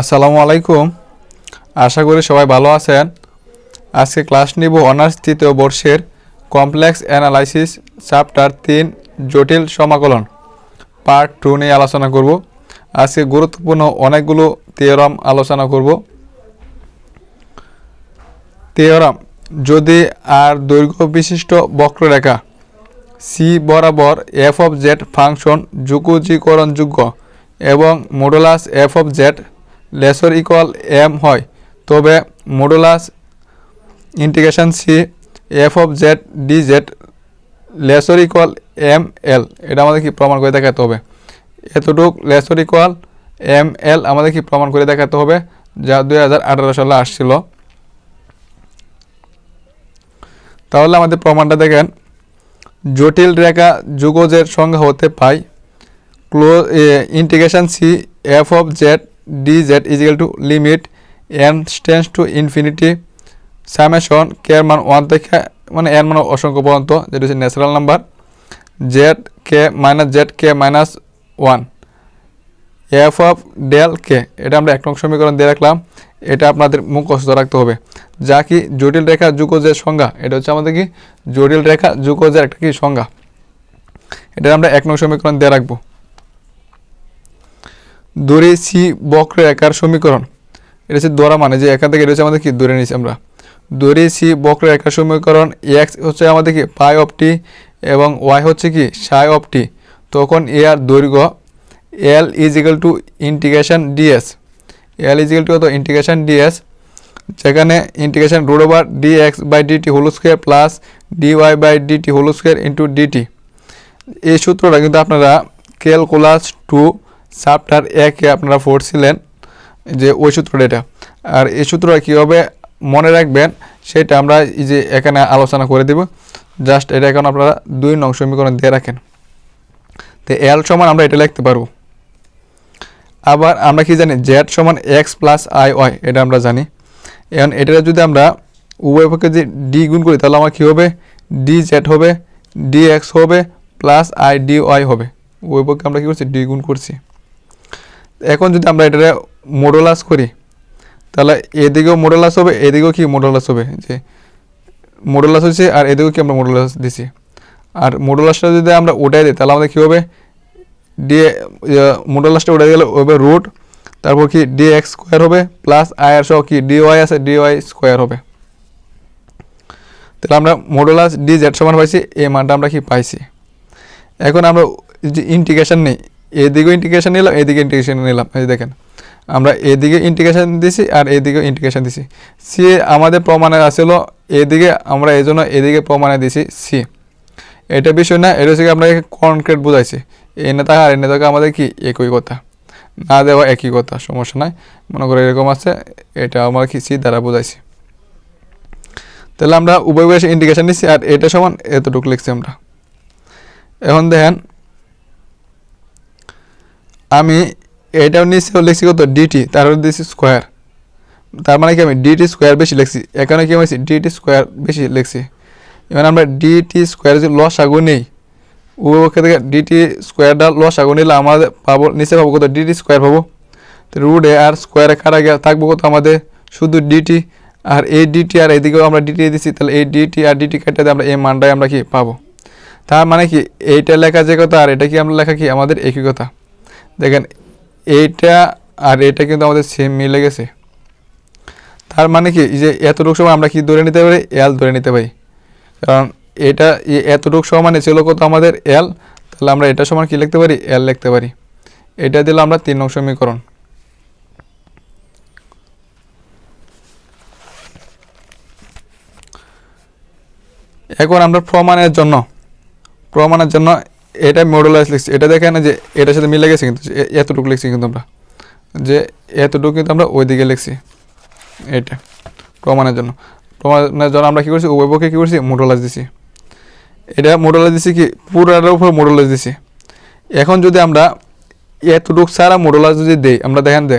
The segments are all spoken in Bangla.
আসসালামু আলাইকুম। আশা করি সবাই ভালো আছেন। আজকে ক্লাস নিব অনার্স তৃতীয় বর্ষের কমপ্লেক্স অ্যানালাইসিস, চ্যাপ্টার তিন, জটিল সমাকলন। পার্ট টু নিয়ে আলোচনা করব। আজকে গুরুত্বপূর্ণ অনেকগুলো থিওরাম আলোচনা করব। থিওরাম যদি আর দৈর্ঘ্য বিশিষ্ট বক্ররেখা সি বরাবর এফ অফ জেড ফাংশন যুগোজীকরণযোগ্য এবং modulus F of Z lesser equal M হয়। তবে modulus integration C, F of Z, D Z, lesser equal M L. এটা আমাদের কি প্রমাণ করে দেখাতে হবে? এতটুক লেসর ইকুয়াল এম এল আমাদের কি প্রমাণ করে দেখাতে হবে? যা দুই হাজার আঠারো সালে আসছিল। তাহলে আমাদের প্রমাণটা দেখেন। জটিল রেখা যুগজের সংখ্যা হতে পাই close integration C, F of Z D Z is equal to limit N tends to infinity summation K মান ওয়ান থেকে মানে এর মান অসংখ্য পর্যন্ত, যেটা হচ্ছে natural number Z K minus Z K minus one F of del K এটা আমরা এক নং সমীকরণ দিয়ে রাখলাম, এটা আপনাদের মুখস্থ রাখতে হবে। যা কি জটিল রেখা যুগজের সংজ্ঞা? এটা হচ্ছে আমাদের কি জটিল রেখা যুগজের একটা কি সংজ্ঞা? এটা আমরা এক নং সমীকরণ দিয়ে রাখব। দূরে সি বক্র একার সমীকরণ। এটা হচ্ছে দোরা মানে যে এখান থেকে এটা হচ্ছে আমাদের কি? দূরে নিচ্ছি আমরা। দূরে সি বক্র একার সমীকরণ এক্স হচ্ছে আমাদের কি? পাই অফ টি এবং ওয়াই হচ্ছে কি? সাই অফ টি। তখন এ আর দৈর্ঘ্য L is equal to integration DS. L is equal to কত? Integration DS. যেখানে integration root over D X by DT whole square plus D Y by DT whole square into DT. এই সূত্রটা কিন্তু আপনারা ক্যালকুলাস টু চ্যাপ্টার একে আপনারা পড়ছিলেন যে ওই সূত্রটা এটা। আর এই সূত্রটা কীভাবে মনে রাখবেন সেটা আমরা এই যে এখানে আলোচনা করে দেব। জাস্ট এটা এখন আপনারা দুই নং সমীকরণ দিয়ে রাখেন। তো এল সমান আমরা এটা লিখতে পারব। আবার আমরা কি জানি? জেড সমান এক্স প্লাস আই ওয়াই এটা আমরা জানি। এখন এটা যদি আমরা উভয় পক্ষে যদি ডি গুণ করি, তাহলে আমার কী হবে? ডি জেড হবে ডি এক্স হবে প্লাস আই ডি ওয়াই হবে। উভয় পক্ষে আমরা কী করছি? ডি গুণ করছি। এখন যদি আমরা এটা মোডোলাস করি, তাহলে এদিকেও মোডোলাস হবে, এদিকেও কি মোডোলাস হবে? যে মোডোলাস হচ্ছে আর এদিকেও কি আমরা মোডোলাস দিছি। আর মোডোলাসটা যদি আমরা উঠাই দিই, তাহলে আমাদের কী হবে? ডি মোডোলাসটা উঠে গেলে হবে রুট তারপর কি ডি এক্স স্কোয়ার হবে প্লাস আই আর সহ কি ডি ওয়াই আছে ডি ওয়াই স্কোয়ার হবে। তাহলে আমরা মোডোলাস ডি জেড সমান পাইছি, এই মানটা আমরা কি পাইছি? এখন আমরা যে ইন্টিগ্রেশন নেই এদিকেও ইন্টিগ্রেশন নিলাম, এদিকে ইন্টিগ্রেশন নিলাম। এই দেখেন, আমরা এদিকে ইন্টিগ্রেশন দিছি আর এদিকে ইন্টিগ্রেশন দিছি। সি আমাদের প্রমাণে আসছিল এদিকে আমরা এই জন্য এদিকে প্রমাণে দিছি সি এটা বিষয় না, এটা হচ্ছে আপনাকে কনক্রিট বুঝাইছি। এনে থাকা আর এনে থাকা আমাদের কি? একই কথা। না দেওয়া একই কথা, সমস্যা নাই। মনে করো এরকম আছে, এটা আমরা কি সি দ্বারা বুঝাইছি। তাহলে আমরা উভয় বয়সে ইন্ডিকেশন নিচ্ছি আর এটা সমান এতটুকু লিখছি আমরা। এখন দেখেন আমি এটাও নিচে লিখছি কত? ডিটি তার দিয়েছি স্কোয়ার তার মানে কি আমি ডিটি স্কোয়ার বেশি লিখছি? এখানে কি হয়েছি? ডিটি স্কোয়ার বেশি লিখছি। এবার আমরা ডিটি স্কোয়ার যদি লস আগু নেই উভয় পক্ষে থেকে ডিটি স্কোয়ারটা লস আগু নিলে আমাদের পাবো, নিচে পাবো কত? ডিটি স্কোয়ার পাবো। তো রুটে আর স্কোয়ারে কাটা গিয়ে থাকব কত আমাদের? শুধু ডিটি আর এই ডিটি আর এদিকেও আমরা ডিটি দিচ্ছি তাহলে এই ডিটি আর ডিটি কাটাতে আমরা এই মানটাই আমরা কি পাবো? তার মানে কি এইটা লেখা যে কথা আর এটা কি আমরা লেখা কি? আমাদের একই কথা। দেখেন, এইটা আর এটা কিন্তু আমাদের সেম মিলে গেছে। তার মানে কি যে এতটুকু সময় আমরা কি ধরে নিতে পারি? এল ধরে নিতে পারি। কারণ এটা এতটুকু সমানে ছিল কত আমাদের? এল তাহলে আমরা এটা সমান কি লিখতে পারি? এল লিখতে পারি। এটা দিলাম আমরা তিন নং সমীকরণ। এখন আমরা প্রমাণের জন্য প্রমাণের জন্য এটা মডুলাইজ লিখছি। এটা দেখে না যে এটার সাথে মিলে গেছে কিন্তু এতটুকু লিখছি কিন্তু আমরা। যে এতটুকু কিন্তু আমরা ওইদিকে লিখছি। এটা প্রমাণের জন্য। প্রমাণের জন্য আমরা কী করছি? উভয়পক্ষে কী করছি? মোডলাস দিছি। এটা মোডলাস দিছি কি? পুরাটার উপর মোডলাস দিছি। এখন যদি আমরা এতটুকু সারা মোডলাস যদি দেই, আমরা দেখেন যে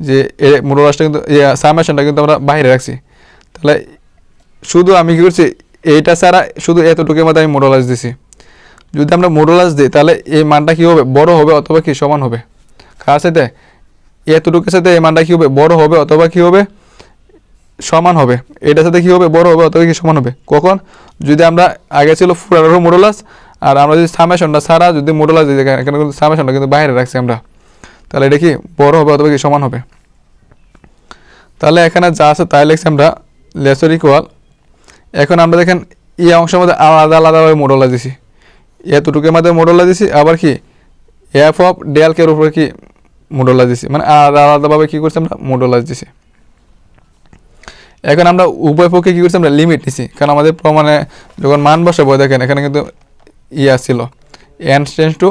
যে এ মোডলাসটা কিন্তু সামেশনটা কিন্তু আমরা বাইরে রাখছি। তাহলে শুধু আমি কী করছি? এইটা ছাড়া শুধু এতটুকুর মধ্যে আমি মোডলাস দিছি। যদি আমরা মোডলাস দিই, তাহলে এই মানটা কী হবে? বড় হবে অথবা কি সমান হবে? কার সাথে? এতটুকুর সাথে এই মানটা কী হবে? বড় হবে অথবা কী হবে? সমান হবে। এটার সাথে কী হবে? বড় হবে অথবা কি সমান হবে? কখন? যদি আমরা, আগে ছিল ফুরার মোডলাস আর আমরা যদি সামেশনটা ছাড়া যদি মোডলাস দিই, এখানে কিন্তু সামেশনটা কিন্তু বাইরে রাখছি আমরা। তাহলে এটা কি? বড় হবে অথবা কি সমান হবে? তাহলে এখানে যা আছে তাই লিখছি আমরা লেসর ইকুয়াল এখন আমরা দেখেন, এই অংশের মধ্যে আলাদা আলাদাভাবে মোডলা দিছি। এতটুকুর মধ্যে মোডলা দিছি, আবার কি এফ অফ ডেলকের উপরে কি মোডলা দিছি মানে আলাদা আলাদাভাবে কী করছি আমরা? মোডলা দিছি। এখন আমরা উভয় পক্ষে কী করছি আমরা? লিমিট নিছি, কারণ আমাদের প্রমাণে যখন মান বসাবো, দেখেন এখানে কিন্তু ইয়া ছিল N tends to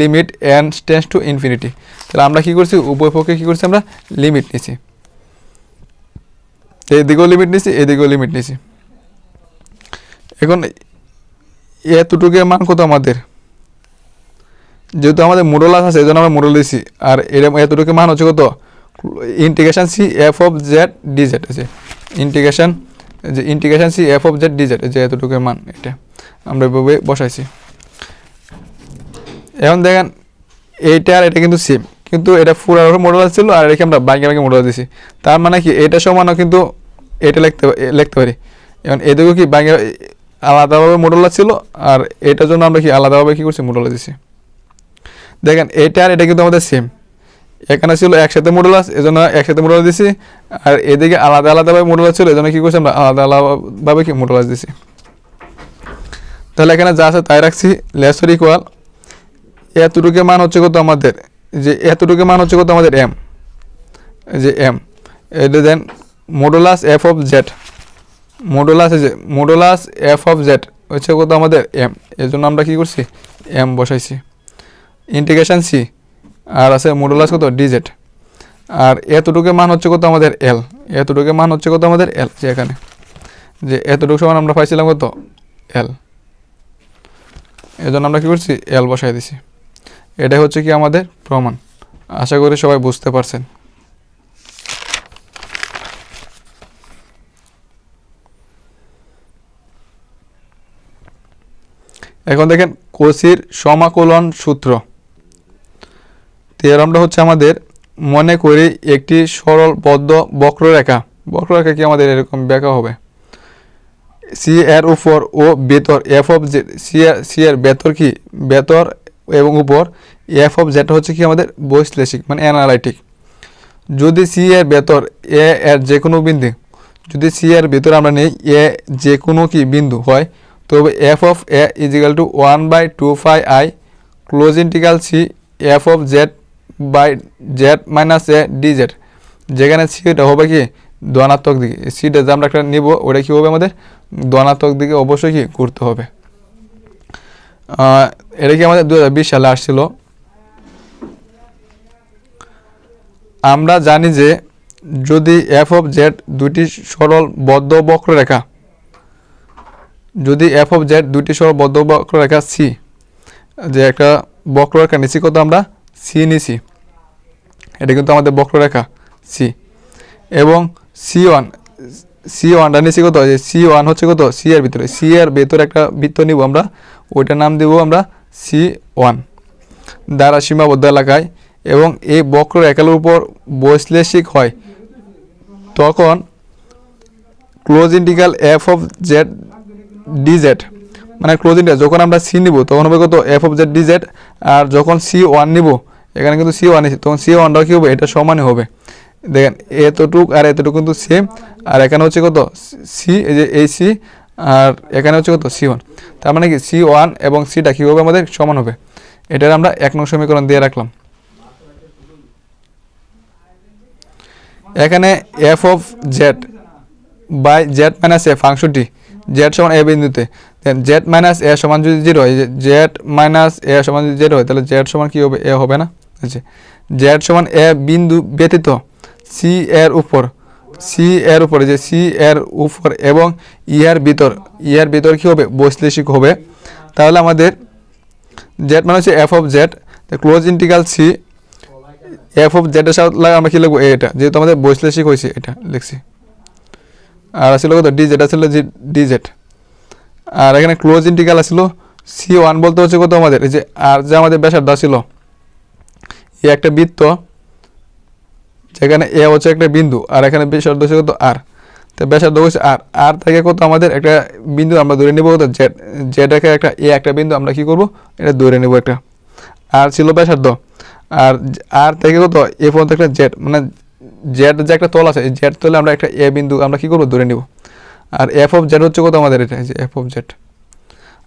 limit N tends to infinity তাহলে আমরা কী করছি? উভয় পক্ষে কী করছি আমরা? লিমিট নিছি। এদিকেও লিমিট নিছি, এদিকেও লিমিট নিছি। এখন এতটুকুর মান কত আমাদের? যেহেতু আমাদের মোডলাস আছে এই জন্য আমরা মোডল দিছি আর এরকম এতটুকু মান হচ্ছে কত? Integration C F of Z D Z আছে ইন্টিগ্রেশন যে integration C F of Z D Z যে এতটুকুর মান এটা আমরা এভাবে বসাইছি। এখন দেখেন, এইটা আর এটা কিন্তু সেম কিন্তু এটা ফুল আর মডেল ছিল আর এটাকে আমরা বাইকে বাইকে মডেল দিছি তার মানে কি, এটা সমানও কিন্তু এটা লিখতে লিখতে পারি। এখন এদিকেও কি বাইকে আলাদাভাবে মডেল ছিল, আর এটার জন্য আমরা কি আলাদাভাবে কী করছি? মডেল দিছি। দেখেন, এটা আর এটা কিন্তু আমাদের সেম এখানে ছিল একসাথে মডুলাস এজন্য একসাথে মডুলাস দিছি, আর এদিকে আলাদা আলাদাভাবে মডুলাস ছিল, এজন্য কী করছি আমরা আলাদা আলাদাভাবে কি মডুলাস দিছি। তাহলে এখানে যা আছে তাই রাখছি লেসর ইকুয়াল এতটুকু মান হচ্ছে কত আমাদের? যে এতটুকু মান হচ্ছে কত আমাদের এম যে এম এটা then modulus F of Z modulus যে মডুলাস এফ অফ জেড হচ্ছে কত আমাদের এম এর জন্য আমরা কি করছি? এম বসাইছি। ইন্টিগ্রেশন সি আর আছে মডুলাস কত? ডিজেড আর এতটুকু মান হচ্ছে কত আমাদের এল এতটুকু মান হচ্ছে কত আমাদের এল যে এখানে। যে এতটুকু সমান আমরা পাইছিলাম কত? এল এজন্য আমরা কি করছি? এল বসাই দিছি। এটাই হচ্ছে কি আমাদের প্রমাণ। আশা করি সবাই বুঝতে পারছেন। এখন দেখেন, কোসির সমাকলন সূত্র। তেরমটা হচ্ছে আমাদের মনে করি একটি সরল বদ্ধ বক্ররেখা। বক্ররেখা কি আমাদের এরকম ব্যাখ্যা হবে? সি এর উপর ও বেতর এফ অফ জেড সি এর সি এর বেতর কি? বেতর এবং উপর এফ অফ জেড হচ্ছে কি আমাদের বৈশ্লেষিক মানে অ্যানালাইটিক। যদি সি এর বেতর এ এর যে কোনো বিন্দু, যদি সি এর ভেতর আমরা নেই এ যে কোনো কি বিন্দু হয় তবে F of A is equal to one by two pi I close integral C F of Z by Z minus A D Z যেখানে সিটা হবে কি? ধনাত্মক দিকে। সিটা যে আমরা একটা নিব, ওটা কী হবে আমাদের? ধনাত্মক দিকে অবশ্যই কি? করতে হবে। এটা কি আমাদের দু হাজার বিশ সালে আসছিল? আমরা জানি যে যদি এফ অফ জেড দুটি সরল বদ্ধ বক্ররেখা যদি এফ অফ জেড দুটি সহ বদ্ধ বক্ররেখা সি যে একটা বক্ররেখা নিচি কত আমরা? সি নিছি এটা কিন্তু আমাদের বক্ররেখা সি এবং সি ওয়ান সি ওয়ানটা নিচে কত? সি ওয়ান হচ্ছে কত? সি এর ভিতরে। সি এর ভেতরে একটা বৃত্ত নিব আমরা। ওইটার নাম দেব আমরা সি ওয়ান দ্বারা সীমাবদ্ধ এলাকায়। এবং এই বক্র উপর বৈশ্লেষিক হয়। তখন close integral F of Z D Z মানে ক্লোজ ইন্টিগ্রাল যখন আমরা সি নিব, তখন হবে কত? F of Z D Z আর যখন সি ওয়ান নিব, এখানে কিন্তু সি ওয়ান তখন সি ওয়ানটাও কী হবে? এটা সমানই হবে। দেখেন, এতটুক আর এতটুকু কিন্তু সেম আর এখানে হচ্ছে কত? সি এই যে এই সি আর এখানে হচ্ছে কত? সি ওয়ান তার মানে কি? সি ওয়ান এবং সিটা কী হবে আমাদের? সমান হবে। এটার আমরা এক নং সমীকরণ দিয়ে রাখলাম। এখানে F of Z by Z minus A ফাংশনটি জেড সমান এ বিন্দুতে। দেন জেড মাইনাস এ সমান যদি জিরো হয় জেড মাইনাস এ সমান যদি জিরো হয়, তাহলে জেড সমান কী হবে? এ হবে না? আচ্ছা। জেড সমান এ বিন্দু ব্যতীত সি এর উপর সি এর উপরে যে সি এর উপর এবং ইয়ার ভিতর ইয়ার ভিতর কী হবে? বৈশ্লেষিক হবে। তাহলে আমাদের জেড মানে হচ্ছে F of Z close integral C F of জেডের সাথে আমরা কী লিখব? এটা। যেহেতু আমাদের বৈশ্লেষিক হয়েছে এটা, লিখছি। আর আসলে কত? ডি জেড আসলে ডি জেড আর এখানে ক্লোজ ইন্টিগ্রাল আসছিল সি ওয়ান বলতে হচ্ছে কত আমাদের? এই যে আর যে আমাদের ব্যাসার্ধ ছিল এ একটা বৃত্ত, যেখানে এ হচ্ছে একটা বিন্দু, আর এখানে ব্যাসার্ধ হচ্ছে কত? আর তো ব্যাসার্ধ হচ্ছে আর আর থেকে কত আমাদের? একটা বিন্দু আমরা ধরে নেব কত? জেড জেড রেখে একটা, এ একটা বিন্দু, আমরা কি করব? এটা ধরে নেব একটা। আর ছিল ব্যাসার্ধ। আর আর থেকে কত? এ পর্যন্ত একটা জেড মানে জেড যে একটা তল আছে জেড তলে আমরা একটা এ বিন্দু, আমরা কী করব? ধরে নিব। আর এফ অফ জেড হচ্ছে কত আমাদের এটা? যে এফ অফ জেড।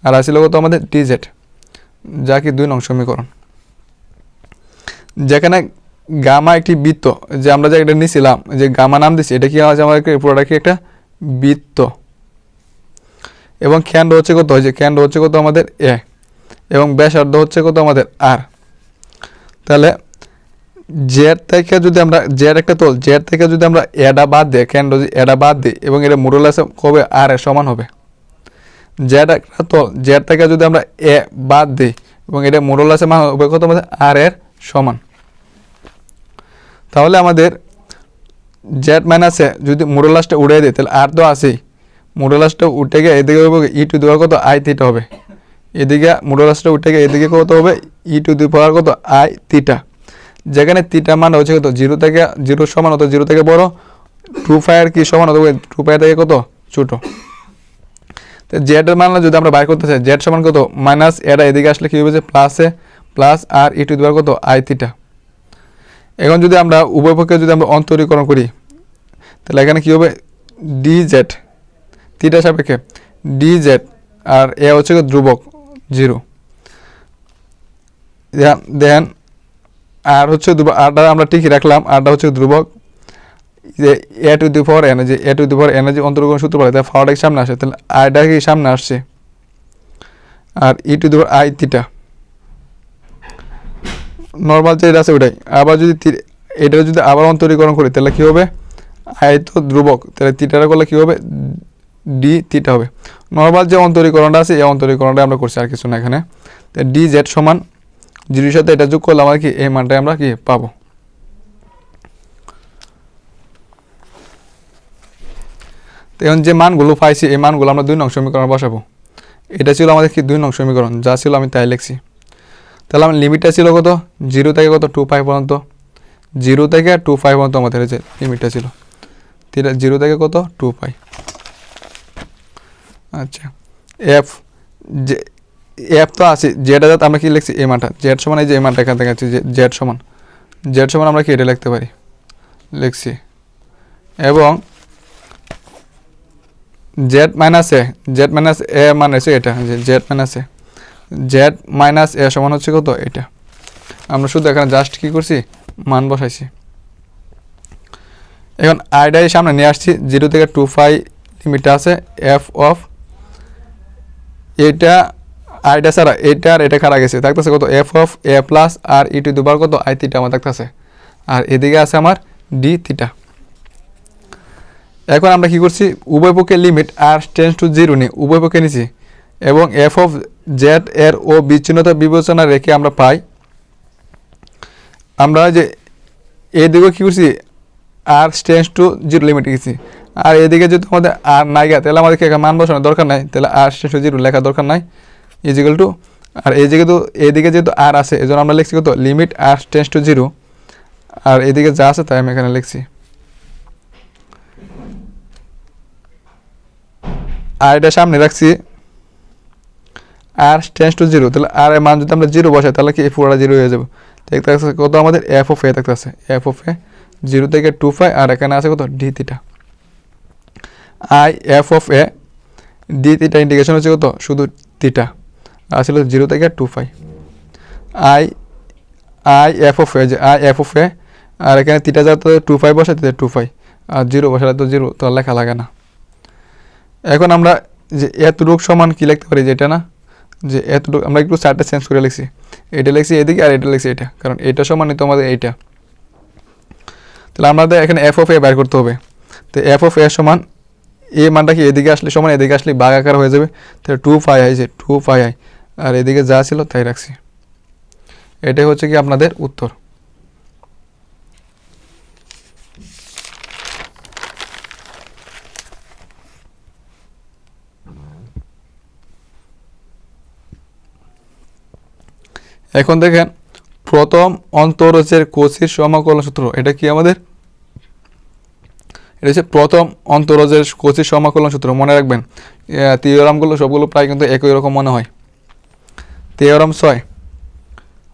আর আসছিল কত আমাদের? D Z. যা কি দুই নং সমীকরণ। যেখানে গামা একটি বৃত্ত, যে আমরা যে একটা নিয়েছিলাম যে গামা নাম দিচ্ছি এটা কি আছে আমাদের পুরোটা কি একটা বৃত্ত। এবং কেন্দ্র হচ্ছে কত? যে কেন্দ্র হচ্ছে কত আমাদের? এ। এবং ব্যাসার্ধ হচ্ছে কত আমাদের? আর। তাহলে জেড থেকে যদি আমরা জেড একটা তোল জেড থেকে যদি আমরা এডা বাদ দিই, কেন্দ্র এডা বাদ দিই, এবং এটা আছে, কবে আর এর সমান হবে? জেড একটা তোল জেড থেকে যদি আমরা এ বাদ দিই, এবং এটা আছে মান হবে কত আমাদের আর এর সমান। তাহলে আমাদের জেড মাইনাসে যদি মোডলাসটা উড়িয়ে দিই, তাহলে আর তো আছেই। মোডলাসটা উঠে গিয়ে এদিকে হবে ই টু দেওয়ার কত? আই থিটা হবে। এদিকে মোডলাসটা উঠে গিয়ে এদিকে কত হবে? ই টু দি পাওয়ার কত? I theta. যেখানে তিটা মান হচ্ছে কত? জিরো থেকে, জিরো সমান হতো জিরো থেকে বড়? টু ফাইয়ের কি সমান হতো টু ফাইভ থেকে কত? ছোটো। তো জেড এর মান যদি আমরা বাইর করতে চাই জেড সমান কত? মাইনাস এটা এদিকে আসলে কী যে প্লাসে প্লাস আর ই টু দেওয়ার কত? আই থিটা এখন যদি আমরা উভয় পক্ষে যদি আমরা অন্তরীকরণ করি, তাহলে এখানে কী হবে? ডি জেড থিটা সাপেক্ষে। ডি জেড আর এ হচ্ছে ধ্রুবক জিরো দেন আর হচ্ছে আরটা আমরা ঠিকই রাখলাম। আরটা হচ্ছে ধ্রুবক। যে A to the for energy A to the for energy যে অন্তর্গণ সূত্র বলে তাহলে ফাওয়ারটা কি সামনে আসে, তাহলে আইটা কি সামনে আসছে? আর E to the I theta normal যেটা আছে ওটাই। আবার যদি এটা যদি আবার অন্তরীকরণ করি, তাহলে কী হবে? আই তো ধ্রুবক। তাহলে থিটাটা করলে কী হবে? ডি থিটা হবে। নর্মাল যে অন্তরীকরণটা আছে, এই অন্তরীকরণটা আমরা করছি, আর কিছু না এখানে। ডি জেড সমান জিরোর সাথে এটা যোগ করলে আমরা কি, এই মানটাই আমরা কি পাবো? এখন যে মানগুলো পাইছি, এই মানগুলো আমরা দুই নং সমীকরণ বসাবো। এটা ছিল আমাদের কি, দুই নং সমীকরণ, যা ছিল আমি তাই লিখছি। তাহলে আমার লিমিটটা ছিল কত? জিরো থেকে কত? টু ফাইভ পর্যন্ত। জিরো থেকে টু ফাইভ পর্যন্ত আমাদের যে লিমিটটা ছিল। জিরো থেকে কত? Two five. আচ্ছা। এফ, যে এফ তো আছে জেড যাতে আমরা কি লিখছি? এই মানটা। জেড সমান এই যে এম মানটা এখান থেকে যে জেড সমান। জেড সমান আমরা কি এটা লিখতে পারি? লিখছি। এবং Z minus A Z minus A মান আছে এটা, যে Z minus A Z minus A সমান হচ্ছে কত? এটা। আমরা শুধু এখানে জাস্ট কি করছি? মান বসাইছি। এখন আইডাই সামনে নিয়ে আসছি জিরো থেকে টু ফাইভ লিমিটটা আছে এফ অফ এটা আইটা ছাড়া, এটা আর এটা খারা গেছে। থাকতেছে কত? F of A plus R E to দুবার কত? আই থিটা আমার থাকতেছে। আর এদিকে আছে আমার ডি থিটা এখন আমরা কি করছি? উভয় পক্ষের limit R tends to zero নিই উভয় পক্ষে নিছি। এবং এফ অফ জেড এর ও বিচ্ছিন্নতা বিবেচনা রেখে আমরা পাই। আমরা যে এদিকে কী করছি? R tends to zero limit গেছি। আর এদিকে যদি আমাদের আর নাই গা, তাহলে আমাদেরকে মান বসানোর দরকার নাই? তাহলে আর টেন্স টু জিরো লেখা দরকার নাই। ইজিক্যাল টু আর এই যেহেতু এদিকে যেহেতু আর আছে এই জন্য আমরা লিখছি কত? Limit R tends to zero আর এদিকে যা আছে, তাই আমি এখানে লিখছি। আর এটা সামনে রাখছি। আর টেন্স টু জিরো তাহলে আর এর মান যদি আমরা জিরো বসাই, তাহলে কি পুরোটা জিরো হয়ে যাবে? দেখতে পাচ্ছি কত আমাদের? এফ অফ এ থাকতেছে এফ অফ এ জিরো থেকে টু ফাইভ আর এখানে আছে কত? D theta I F of A D theta indication হচ্ছে কত? শুধু থিটা আর ছিল জিরো থেকে two five I I F of A যে আই এফ অফ এ আর এখানে থিটা যাতে টু ফাইভ বসাই টু ফাইভ আর জিরো বসালে তো জিরো তো লেখা লাগে না। এখন আমরা যে এতটুক সমান কি লিখতে পারি যেটা না? যে এতটুকু, আমরা একটু চারটা চেঞ্জ করে লিখছি। এটা লিখছি এদিকে আর এটা লিখছি এটা, কারণ এটা সমানই তো আমাদের এইটা। তাহলে আমাদের এখানে এফ অফ এ বের করতে হবে। তো এফ অফ এ সমান, এ মানটা কি এদিকে আসলে সমান, এদিকে আসলে বাঘ আকার হয়ে যাবে। তাহলে টু ফাইভ আই যে টু ফাইভ আই আর এদিকে যা ছিল তাই রাখছি। এটাই হচ্ছে কি আপনাদের উত্তর। এখন দেখেন, প্রথম অন্তরজের কোচির সমাকলন সূত্র, এটা কি আমাদের? এটা হচ্ছে প্রথম অন্তরজের কোচির সমাকলন সূত্র, মনে রাখবেন। থিওরামগুলো সবগুলো প্রায় কিন্তু একই রকম মনে হয়। থিওরাম ছয়।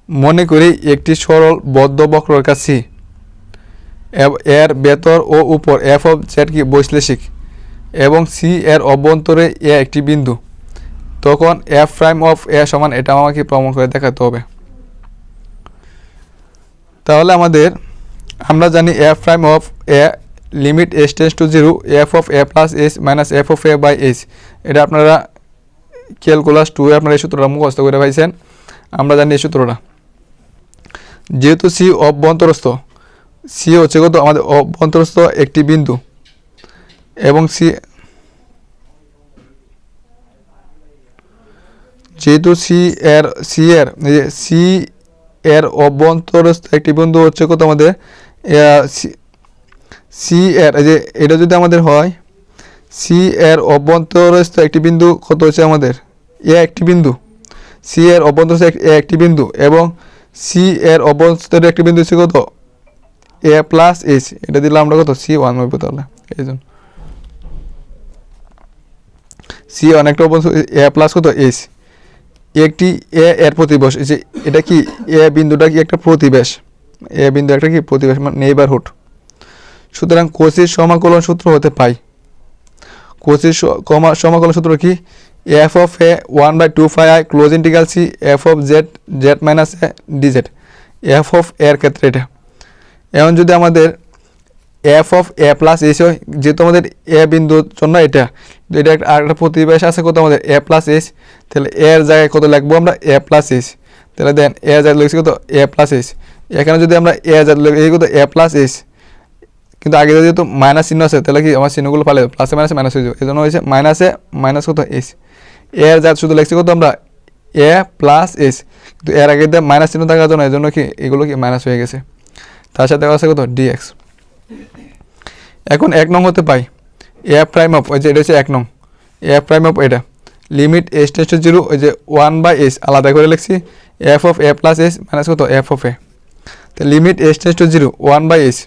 মনে করি একটি সরল বদ্ধ বক্ররেখা সি এর বেতর ও উপর এফ অফ জেড কি বৈশ্লেষিক এবং সি এর অভ্যন্তরে এ একটি বিন্দু। তখন এফ প্রাইম অফ এ সমান এটা আমাকে প্রমাণ করে দেখাতে হবে। তাহলে আমাদের, আমরা জানি F prime of A limit S tends to zero, F of A plus S minus F of A by S. এটা আপনারা ক্যালকুলাস টু আপনারা এই সূত্রটা মুখস্থ করে পাইছেন। আমরা জানি এই সূত্রটা। যেহেতু সি অভ্যন্তরস্থ সি হচ্ছে কত? আমাদের অভ্যন্তরস্থ একটি বিন্দু। এবং সি যেহেতু সি এর সি এর সি এর অভ্যন্তরস্থ একটি বিন্দু হচ্ছে কত আমাদের? সি এর, এই যে এটা যদি আমাদের হয় সি এর অভ্যন্তরস্থ একটি বিন্দু কত হচ্ছে আমাদের? এ একটি বিন্দু। সি এর অভ্যন্তরস্থ এ একটি বিন্দু এবং সি এর অভ্যন্তর একটি বিন্দু হচ্ছে কত? এ প্লাস এস এটা দিলাম আমরা কত? সি ওয়ান হবে তাহলে। এই জন্য। সি অনেকটা অভ্যন্তর এ প্লাস কত? এস একটি এ এর প্রতিবেশ যে এটা কি এ বিন্দুটা কি একটা প্রতিবেশ? এ বিন্দু একটা কি? প্রতিবেশ মানে নেইবারহুড সুতরাং কোসির সমাকলন সূত্র হতে পাই। কোসির স- কমা- সমাকলন সূত্র কি? F of A one by two pi I close integral C F of Z Z minus A DZ F of এর ক্ষেত্রে এটা। এখন যদি আমাদের F of A plus S যেহেতু আমাদের এ বিন্দুর জন্য এটা এটা একটা আরেকটা প্রতিবেশ আছে কত আমাদের? এ প্লাস এস তাহলে এর জায়গায় কত লিখব আমরা? এ প্লাস এস তাহলে দেন এ জায়গায় লিখছি কত? এ প্লাস এস এখানে যদি আমরা এ জায়গায় লিখি কত? এ প্লাস এস কিন্তু আগে যেহেতু মাইনাস চিহ্ন আছে, তাহলে কি আমার চিহ্নগুলো পালে প্লাসে মাইনাসে মাইনাস হয়ে যাবে। এই জন্য হয়েছে মাইনাসে মাইনাস কত এস এর যা শুধু লিখছি কত আমরা? এ প্লাস এস কিন্তু এর আগে মাইনাস চিহ্ন থাকার জন্য এই জন্য কি এগুলো কি মাইনাস হয়ে গেছে। তার সাথে আছে কত? ডিএক্স এখন এক নং হতে পাই। এ প্রাইম অফ ওই যে এটা হচ্ছে এক নং। এ প্রাইম অফ এটা limit S tends to zero ওই যে ওয়ান বাই এস আলাদা করে লিখছি। F of A plus S minus কত? এফ অফ এ তো limit S tends to zero one by S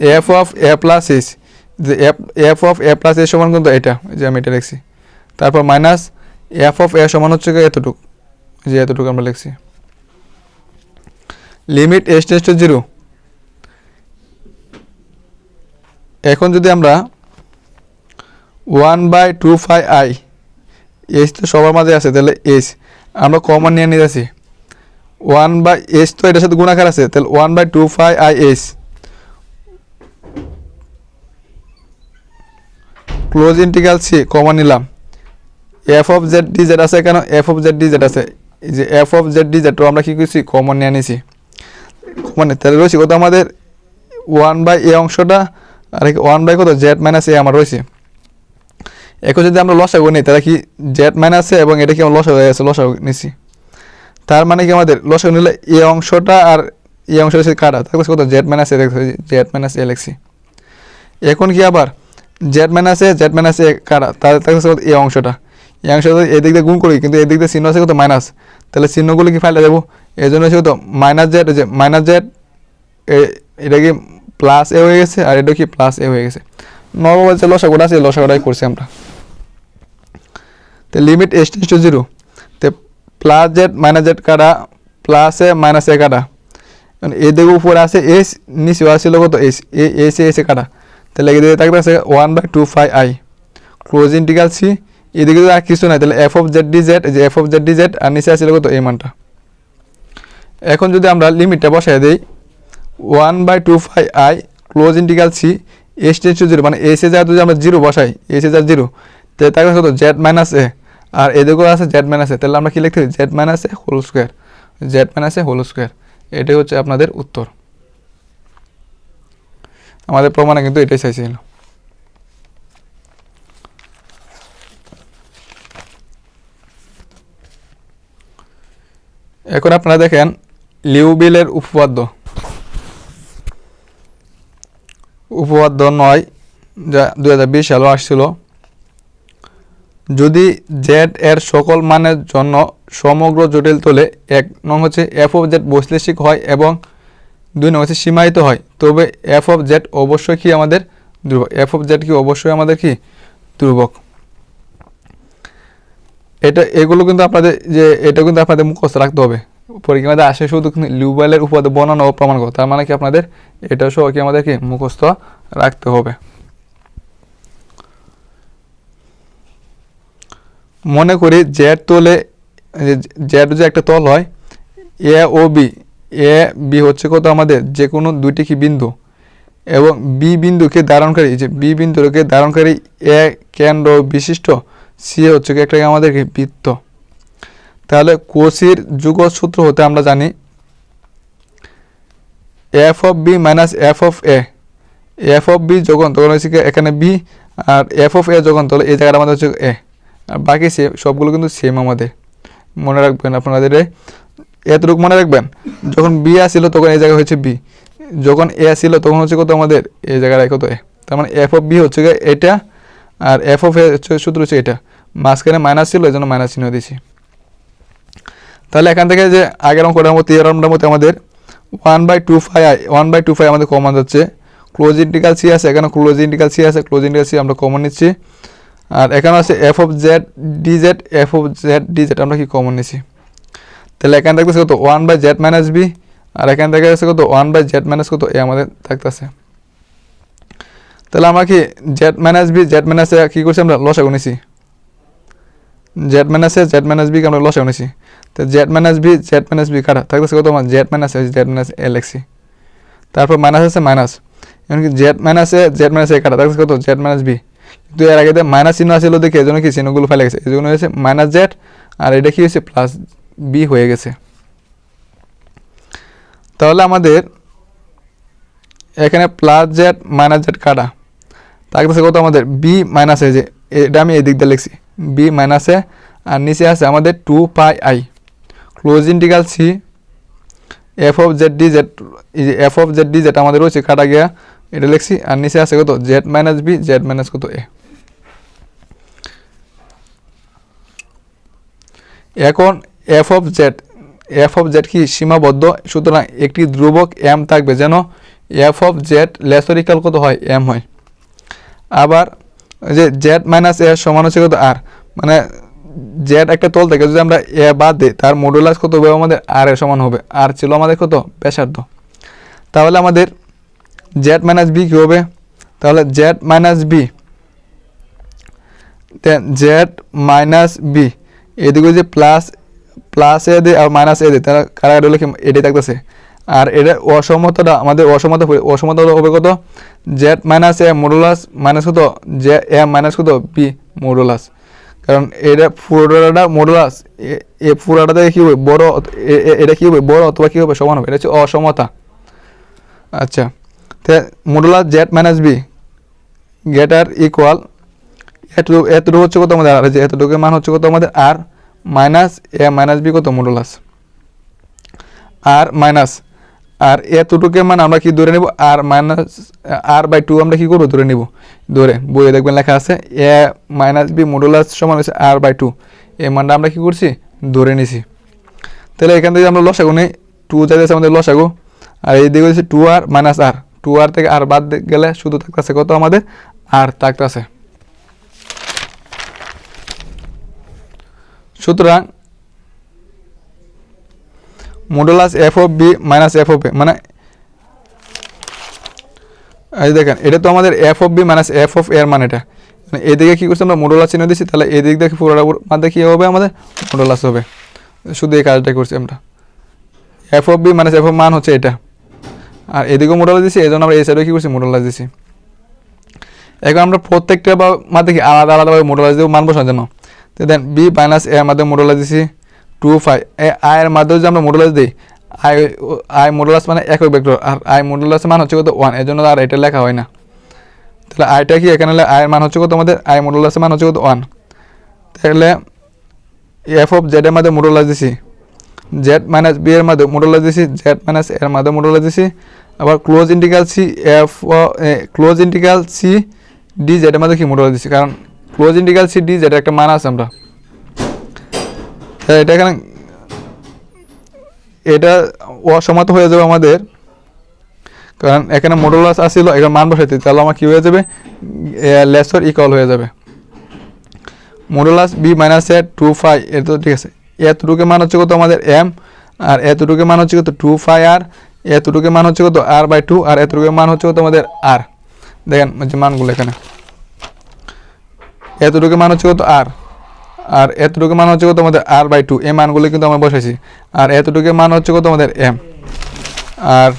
F of A plus S যে F of A plus S সমান কিন্তু এটা যে আমি এটা লিখছি। তারপর মাইনাস এফ অফ এ সমান হচ্ছে এতটুকু যে এতটুকু আমরা লিখছি। Limit S tends to zero এখন যদি আমরা one by two five I S তো সবার মাঝে আছে, তাহলে এস আমরা কমন নিয়ে নিয়ে যাচ্ছি। ওয়ান বাই এস তো এটার সাথে গুণাকার আছে, তাহলে one by two five i is close integral C common নিলাম। F of z d z আছে কেন? F of z d z আছে। এই যে f of z d z আমরা কি করছি কমন নিয়ে নিছি। কমন তাহলে রয়েছে কত আমাদের? ওয়ান বাই এ অংশটা, আর কি ওয়ান বাই কত? জেড মাইনাস এ আমার রয়েছে। এখন যদি আমরা লস লসাগু নিই, তাহলে কি জেড মাইনাস এ এবং এটা কি আমরা হয়ে গেছে লসাগু নিছি। তার মানে কি আমাদের? লসাগু নিলে এ অংশটা আর এই অংশটা কাটা। তারপর কত? জেড মাইনাস এ দেখছি জেড মাইনাস এ লিখছি। এখন কি আবার? জেড এ জেড মাইনাস কাটা তাহলে থাকছে এই অংশটা। এই অংশটা এদিক দিয়ে গুণ করি কিন্তু এদিক দিয়ে চিহ্ন আছে কত মাইনাস তাহলে চিহ্নগুলো কি ফাইলে দেবো এই জন্য হচ্ছে কত মাইনাস জেড যে মাইনাস জেড এটা কি প্লাস এ হয়ে গেছে? আর এটা কি প্লাস এ হয়ে গেছে? নর্মাল যে লসাগুটা আছে, লসাগুটাই করছি আমরা। তো limit s tends to zero তো প্লাস জেড মাইনাস জেড কাটা প্লাস এ মাইনাস এ কাটা এদিকে উপরে আছে এস নিচে আসছিল কত এস এ এসে এসে কাটা তাহলে এদিকে থাকবে আছে one by two five i close integral C এদিকে আর কিছু নাই, তাহলে f of z d z যে f of z d z আর নিচে আসছিল কত এই মানটা। এখন যদি আমরা লিমিটটা বসাই দিই one by two five i close integral C s tends to zero মানে এসে যা যদি আমরা জিরো বসাই এসে যা জিরো তাহলে তাকে কত? জেড মাইনাস এ আর এদিকেও আছে জেড মাইনাস এ তাহলে আমরা কি লিখতে z minus a whole square z minus a whole square এটাই হচ্ছে আপনাদের উত্তর। আমাদের প্রমাণে কিন্তু এটাই চাইছিল। এখন আপনারা দেখেন লিউবিলের উপপাদ্য। উপপাদ্য নয়, যা দু হাজার বিশ সালে আসছিল। যদি জেড এর সকল মানের জন্য সমগ্র জটিল তলে এক নং হচ্ছে এফ অফ জেড বৈশ্লেষিক হয় এবং দুই নং হচ্ছে সীমায়িত হয়। তবে এফ অফ জেড অবশ্যই কি আমাদের ধ্রুবক? এফ অফ জেড কি অবশ্যই আমাদের কি ধ্রুবক? এটা, এগুলো কিন্তু আপনাদের যে, এটা কিন্তু আপনাদের মুখস্থ রাখতে হবে। পরীক্ষার মধ্যে আসে শুধু লিউবেলের উপাদে বর্ণনা ও প্রমাণ করো। তার মানে কি আপনাদের এটা সহ কি আমাদের কি মুখস্থ রাখতে হবে। মনে করি জেড তলে জেড যে একটা তল হয় এ ও বি এ, বি হচ্ছে কত আমাদের? যে কোনো দুইটি কি বিন্দু? এবং বি বিন্দুকে ধারণকারী যে বি বিন্দুকে ধারণকারী এ কেন্দ্র বিশিষ্ট সি হচ্ছে কি একটা আমাদেরকে বৃত্ত। তাহলে কোসির যুগ সূত্র হতে আমরা জানি f of b minus f of a f of b যখন, তখন হচ্ছে এখানে বি আর এফ অফ এ যখন, তাহলে এই জায়গাটা আমাদের হচ্ছে এ আর বাকি সেম সবগুলো কিন্তু সেম আমাদের। মনে রাখবেন আপনাদের এতটুকু মনে রাখবেন? যখন বি আসছিল তখন এই জায়গায় হচ্ছে বি যখন এ আসছিল তখন হচ্ছে কত আমাদের? এই জায়গায় কত? এ তার মানে এফ অফ বি হচ্ছে এটা, আর এফ অফ এ হচ্ছে, সূত্র হচ্ছে এটা। মাঝখানে মাইনাস ছিল এই জন্য মাইনাস চিহ্ন দিয়েছি। তাহলে এখান থেকে যে আগের অঙ্কটার মতো এর অঙ্কটার মতো আমাদের one by two pi one by two pi আমাদের কমন যাচ্ছে। ক্লোজ ইন্টিকাল সি আছে, এখানে ক্লোজ ইন্টিকাল সি আছে ক্লোজ ইন্টিকাল সি আমরা কমন নিচ্ছি। আর এখানে আছে f of z d z f of z d z আমরা কি কমন নিচ্ছি? তাহলে এখান থেকে কত one by z minus b আর এখান থেকে আছে কত ওয়ান বাই জেড মাইনাস কত এ আমাদের থাকতেছে তাহলে আমরা কি z minus b z minus a কী করছি আমরা লসাগু নিছি z minus a z minus b আমরা লসাগু নিছি তো z minus b z minus b কাটা থাকতেছে কত আমার z minus a z minus a লেখছি তারপর মাইনাস আছে মাইনাস এমনকি z minus a z minus a কাটা থাকতেছে কত জেড মাইনাস বি কিন্তু এর আগে মাইনাস চিহ্ন আসছিল দেখে এই জন্য কি চিহ্নগুলো ফেলে গেছে এই জন্য হয়েছে মাইনাস জেড আর এটা কি হয়েছে প্লাস বি হয়ে গেছে। তাহলে আমাদের এখানে প্লাস জেড মাইনাস জেড কাটা। থাকতেছে কত আমাদের? বি মাইনাস যে এটা আমি এই দিক দিয়ে লিখছি। বি মাইনাস আর নিচে আছে আমাদের two pi i close integral C f of z d z f of z d যেটা আমাদের রয়েছে, কাটা গিয়া এটা লিখছি। আর নিচে আছে কত? Z minus b z minus কত এ এখন f of z f of z কি সীমাবদ্ধ? সুতরাং একটি ধ্রুবক এম থাকবে যেন এফ অফ জেড লেসরিক্যাল কত হয়? এম হয়। আবার যে জেড মাইনাস এ সমান হচ্ছে কত? আর মানে জেড একটা তল থেকে যদি আমরা এ বাদ দিই, তার মডুলাস কত হবে? আমাদের আর এর সমান হবে। আর ছিল আমাদের কত? ব্যাসার্ধ। তাহলে আমাদের জেড মাইনাস বি কী হবে? তাহলে z minus b then z minus b এদিকে যে প্লাস প্লাস এ দে আর মাইনাস এ দে তারা কারাগার হলে এটাই থাকতেছে? আর এটা অসমতাটা, আমাদের অসমতা অসমতা হবে কত z minus a modulus minus কত? জে এ মাইনাস কত? বি মডুলাস কারণ এটা পুরোটা মডুলাস এ পুরোটাতে কী হবে? বড় এটা কী হবে? বড় অথবা কী হবে? সমান হবে। এটা হচ্ছে অসমতা। আচ্ছা modulus z minus b greater equal এতটুকু এতটুকু হচ্ছে কত আমাদের? আর যে এতটুকুর মান হচ্ছে কত আমাদের? R minus a minus b কত? মডুলাস। আর মাইনাস, আর এতটুকুর মান আমরা কি ধরে নেব? R minus, R by two আমরা কি করব? ধরে নিব। ধরে, বইয়ে দেখবেন লেখা আছে, এ মাইনাস বি মডুলাস সমান হচ্ছে আর বাই টু। এই মানটা আমরা কি করছি? ধরে নিছি। তাহলে এখান থেকে আমরা লসাগু নেই। টু যাইতেছে আমাদের লসাগু। আর এই দিকে হচ্ছে two R minus R. Two R থেকে আর বাদ গেলে শুধু থাকতেছে কত আমাদের? আর থাকতেছে। সুতরাং modulus f of b minus f of a মানে এই দেখেন, এটা তো আমাদের f of b minus f of এর মানে এটা। মানে এদিকে কী করছি আমরা মডুলাস চিহ্ন দিচ্ছি তাহলে এদিক দেখে পুরোটা মাঝে কী হবে আমাদের? মডুলাস হবে। শুধু এই কাজটাই করছি আমরা। F of b minus f of মান হচ্ছে এটা। আর এদিকেও মডুলাস দিচ্ছি এই জন্য আমরা এই সাইডে কী করছি মডুলাস দিচ্ছি এখন আমরা প্রত্যেকটা বা মাধ্যমে আলাদা আলাদাভাবে মডুলাস দেবো মান বসানোর জন্য তো দেন বি মাইনাস এর মাধ্যমে মডুলাস দিছি টু ফাইভ এ আই এর মাধ্যমে যদি আমরা মডুলাস দিই আই আই মডুলাস মানে একক ভেক্টর আর আই মডুলাস মান হচ্ছে কত? ওয়ানের জন্য আর এটা লেখা হয় না। তাহলে আইটা কি? এখানে আয়ের মান হচ্ছে কত আমাদের? আই মডুলাসের মান হচ্ছে কত? ওয়ান তাহলে এফ অফ জেড এর মাধ্যমে মডুলাস দিছি জেড মাইনাস বি এর মাধ্যমে মডুলাস দিছি জেড মাইনাস এর মাধ্যমে মডুলাস দিছি, আবার close integral C f close integral C d z এর মাধ্যমে কি মডুলাস দিছি? কারণ ক্লোজ ইন্টিগ্রাল সি ডি যেটা একটা মান আছে আমরা। এটা এখানে এটা অসমাত হয়ে যাবে আমাদের। কারণ এখানে মডুলাস আসছিল এখানে মান বসাইতে, তাহলে আমার কী হয়ে যাবে? লেসর ইকল হয়ে যাবে। Modulus b minus a two pi a তো ঠিক আছে। এতটুকু মান হচ্ছে কত আমাদের? এম আর এতটুকু মান হচ্ছে কত? টু ফাই আর এতটুকু মান হচ্ছে কত? আর বাই টু আর এতটুকু মান হচ্ছে কত আমাদের? আর দেখেন যে মানগুলো এখানে। এতটুকু মান হচ্ছে কত? আর আর এতটুকু মান হচ্ছে কত আমাদের আর বাই টু এই মানগুলো কিন্তু আমরা বসাইছি। আর এতটুকু মান হচ্ছে কত আমাদের এম আর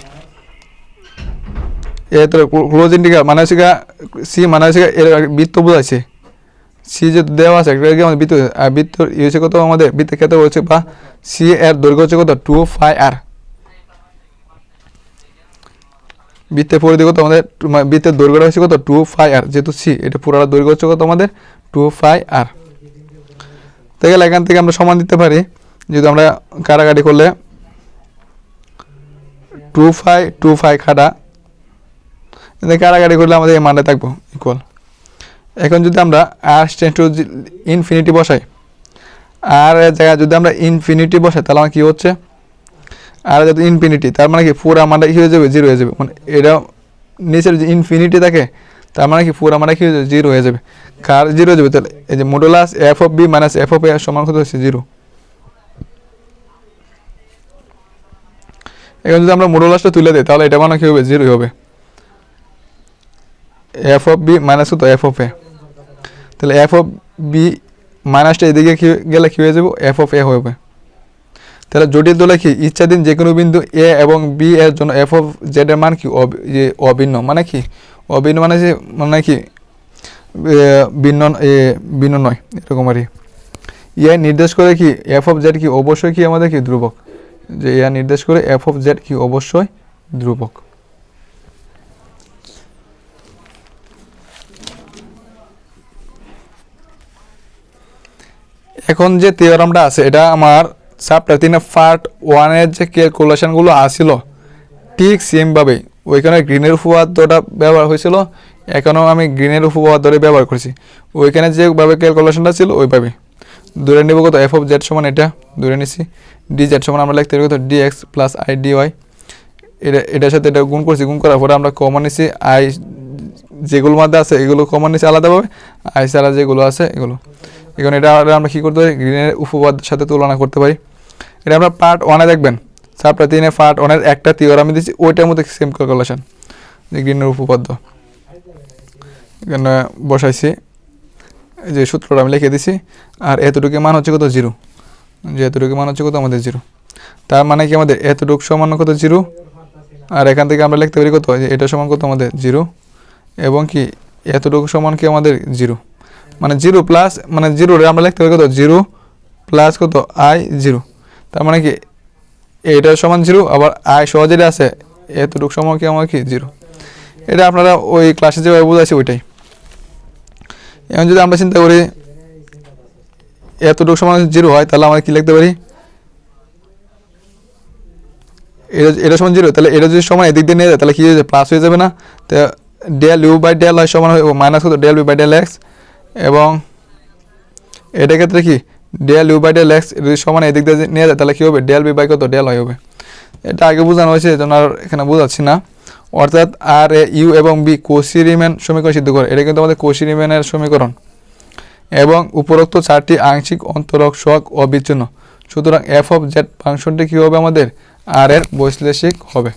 এত ক্লোজ ইন্ডিকার মানে হচ্ছে সি মানে হচ্ছে এর বৃত্ত বোঝাচ্ছে সি যে দেওয়া আছে একটা আমাদের বৃত্ত, আর বৃত্ত ই হচ্ছে কত আমাদের? বৃত্তের ক্ষেত্রে হচ্ছে বা সি এর দৈর্ঘ্য হচ্ছে কত? টু ফাই আর বৃত্তের পরিধি কত? আমাদের মানে বৃত্তের দৈর্ঘ্যটা হচ্ছে কত? টু ফাই আর, যেহেতু সি, এটা পুরোটা দৈর্ঘ্য হচ্ছে কত আমাদের? Two pi R. তো গেলে এখান থেকে আমরা সমান দিতে পারি, যেহেতু আমরা কাটাকাটি করলে টু ফাই টু ফাই খাটা এতে কাটাকাটি করলে আমাদের এই মানটা থাকব ইকুয়াল এখন যদি আমরা আর টেন্স টু ইনফিনিটি বসাই আর এর জায়গায় যদি আমরা ইনফিনিটি বসাই, তাহলে আমার কী হচ্ছে? আর যদি ইনফিনিটি তার মানে কি পুরো আমারটা কী হয়ে যাবে? জিরো হয়ে যাবে। মানে এটা নিচের যে ইনফিনিটি থাকে, তার মানে কি পুরো আমারটা কী হয়ে যাবে? জিরো হয়ে যাবে। কার জিরো হয়ে যাবে? তাহলে এই যে modulus f of b minus f of a সমান কত হচ্ছে? জিরো এখন যদি আমরা মডুলাসটা তুলে দিই, তাহলে এটা মানে কী হবে? জিরোই হবে। এফ অফ বি মাইনাস কত? এফ অফ এ তাহলে এফ অফ বি মাইনাসটা এদিকে গেলে কী হয়ে যাবে? এফ অফ এ হবে তাহলে জটিল দোলে কি ইচ্ছাধীন যে কোনো বিন্দু এ এবং বি এর জন্য এফ অফ জেড এর মান কি অভিন্ন? মানে কি? অভিন্ন মানে যে মানে কি? ভিন্ন ভিন্ন নয়, এরকম আর ইয়ে নির্দেশ করে কি এফ অফ জেড কি অবশ্যই কি আমাদের কি ধ্রুবক? যে ইয়া নির্দেশ করে এফ অফ জেড কি অবশ্যই ধ্রুবক। এখন যে থিওরামটা আছে, এটা আমার চ্যাপ্টার তিনে পার্ট ওয়ানের যে ক্যালকুলেশনগুলো আসছিল ঠিক সেমভাবে ওইখানে গ্রিনের উপপাদ্যটা ব্যবহার হয়েছিল এখনও আমি গ্রিনের উপপাদ্যটা ব্যবহার করেছি। ওইখানে যেভাবে ক্যালকুলেশনটা ছিল ওইভাবে দূরে নেব কত এফ অফ জেড সমান এটা দূরে নিছি। ডি জেড সমান আমরা লিখতে কত d x plus i d y এটা, এটার সাথে এটা গুণ করছি, গুণ করার পরে আমরা কমন নিছি আই যেগুলোর মধ্যে আছে, এগুলো কমন নিছি আলাদাভাবে আই ছাড়া যেগুলো আছে, এগুলো। এখন এটা আমরা কী করতে পারি গ্রিনের উপপাদ্যের সাথে তুলনা করতে পারি। এটা আমরা পার্ট ওয়ানে দেখবেন। চ্যাপ্টার তিনে পার্ট ওয়ানের একটা তিওর আমি দিচ্ছি ওইটার মধ্যে সেম ক্যালকুলেশন যে গ্রিনের উপপাদ্য। এখানে বসাইছি। যে সূত্রটা আমি লিখে দিছি, আর এতটুকু মান হচ্ছে কত? জিরো যে এতটুকু মান হচ্ছে কত? আমাদের জিরো তার মানে কি আমাদের? এতটুকু সমান কত? জিরো আর এখান থেকে আমরা লিখতে পারি কত? যে এটা সমান কত? আমাদের জিরো এবং কি এতটুকু সমান কি আমাদের? জিরো মানে জিরো প্লাস মানে জিরো আমরা লিখতে পারি কত? জিরো প্লাস কত? আই জিরো তার মানে কি, এটা সমান জিরো আবার আই সহজে আছে, এতটুকু সময় কি আমার কি জিরো এটা আপনারা ওই ক্লাসে যেভাবে বোঝাইছে ওইটাই। এখন যদি আমরা চিন্তা করি, এতটুকু সমান জিরো হয়, তাহলে আমরা কি লিখতে পারি? এটা এটা সমান জিরো তাহলে এটা যদি সমান এদিক দিয়ে নিয়ে যায়, তাহলে কি হয়ে যাবে প্লাস হয়ে যাবে না। তো ডেল ইউ বাই ডেল হয় সমান মাইনাস কত? Del u by del x এবং এটার ক্ষেত্রে কি? Del u by del x যদি সমান এদিক দিয়ে নিয়ে যায়, তাহলে কী হবে? ডেল বি বাই কত ডেল হবে। এটা আগে বোঝানো হয়েছে এজন্য আর এখানে বোঝাচ্ছি না। অর্থাৎ আর, এ, ইউ এবং বি কোশি রিমেন সমীকরণ সিদ্ধ করে। এটা কিন্তু আমাদের কোশি রিমেনের সমীকরণ। এবং উপরোক্ত চারটি আংশিক অন্তরক শক অবিচ্ছিন্ন। সুতরাং এফ অফ জেড ফাংশনটি কী হবে আমাদের? আর এর বৈশ্লেষিক হবে।